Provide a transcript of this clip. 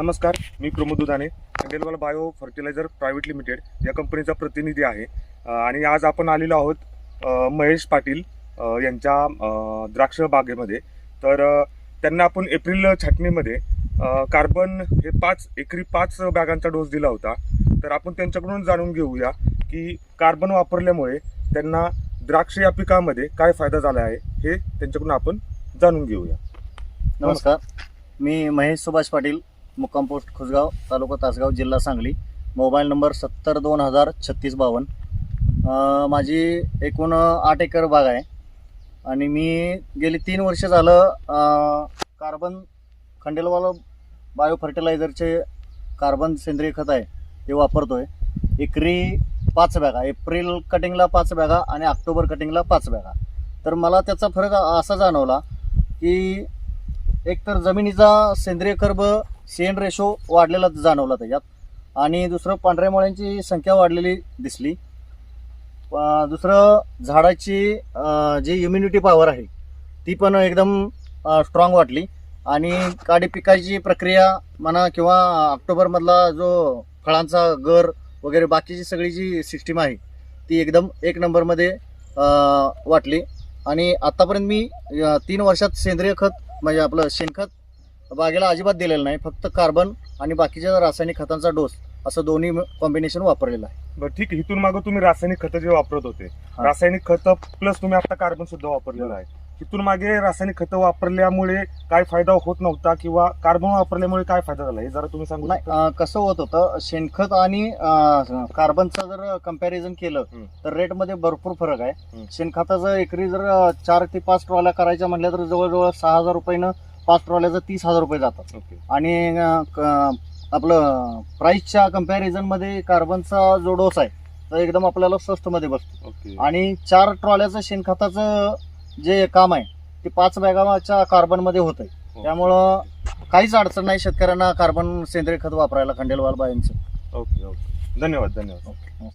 नमस्कार मी Pramod Dudhane. Khandelwal bio fertilizer private limited या कंपनीचा प्रतिनिधी आहे. आणि आज आपण आलेलो आहोत महेश पाटील यांच्या द्राक्ष बागेमध्ये. तर त्यांना आपण एप्रिल छाटणीमध्ये कार्बन हे पाच एकरी पाच बॅगांचा डोस दिला होता. तर आपण त्यांच्याकडून जाणून घेऊया की कार्बन वापरल्यामुळे त्यांना द्राक्ष या पिकामध्ये काय फायदा झाला आहे हे त्यांच्याकडून आपण जाणून घेऊया. नमस्कार. मी महेश सुभाष पाटील मुक्काम पोस्ट खुसगाव तालुका तासगाव जिल्हा सांगली. मोबाईल नंबर सत्तर दोन हजार छत्तीस बावन्न. माझी एकूण आठ एकर बाग आहे. आणि मी गेली तीन वर्ष झालं कार्बन खंडेलवाला बायो फर्टिलायझरचे कार्बन सेंद्रिय खत आहे ते आहे एकरी पाच बॅगा एप्रिल कटिंगला पाच बॅगा आणि ऑक्टोबर कटिंगला पाच बॅगा. तर मला त्याचा फरक असा जाणवला की एक तर जमिनीचा सेंद्रिय कर्ब सेंड रेशो वाढलेला जाणवला त्याच्यात. आणि दुसरं पांढऱ्या मुळ्यांची संख्या वाढलेली दिसली. दुसरं झाडाची जी इम्युनिटी पॉवर आहे ती पण एकदम स्ट्रॉंग वाटली. आणि काडी पिकाची प्रक्रिया म्हणा किंवा ऑक्टोबरमधला जो फळांचा गर वगैरे बाकीची सगळी जी सिस्टीम आहे ती एकदम एक नंबरमध्ये वाटली. आणि आत्तापर्यंत मी तीन वर्षात सेंद्रिय खत म्हणजे आपलं शेणखत बागेला अजिबात दिलेलं नाही फक्त कार्बन आणि बाकीच्या रासायनिक खतांचा डोस असं दोन्ही कॉम्बिनेशन वापरलेलं आहे. बरं ठीक आहे. इथून मागं तुम्ही रासायनिक खतं जे वापरत होते. रासायनिक खतं प्लस तुम्ही आता कार्बन सुद्धा वापरलेलं आहे. इथून मागे रासायनिक खतं वापरल्यामुळे काय फायदा होत नव्हता किंवा कार्बन वापरल्यामुळे काय फायदा झाला हे जरा तुम्ही सांगू नाही? अं, कसं होत होतं शेणखत आणि अं, कार्बनचं जर कंपॅरिझन केलं. तर रेटमध्ये भरपूर फरक आहे. शेणखताचं एकरी जर अं, चार ते पाच ट्रॉल्या करायच्या म्हटल्या तर जवळजवळ सहा हजार रुपयानं पाच ट्रॉल्याचं तीस हजार रुपये जातात ओके आणि अं, क- आपलं प्राईसच्या कम्पॅरिझनमध्ये कार्बनचा जो डोस आहे तो एकदम आपल्याला स्वस्तमध्ये बसतो ओके आणि चार ट्रॉल्याचं शेणखताचं जे काम आहे ते पाच बॅगाच्या कार्बनमध्ये होत आहे ओके. त्यामुळं काहीच अडचण नाही शेतकऱ्यांना कार्बन सेंद्रिय खत वापरायला खंडेलवाल बायांचं ओके ओके. धन्यवाद धन्यवाद.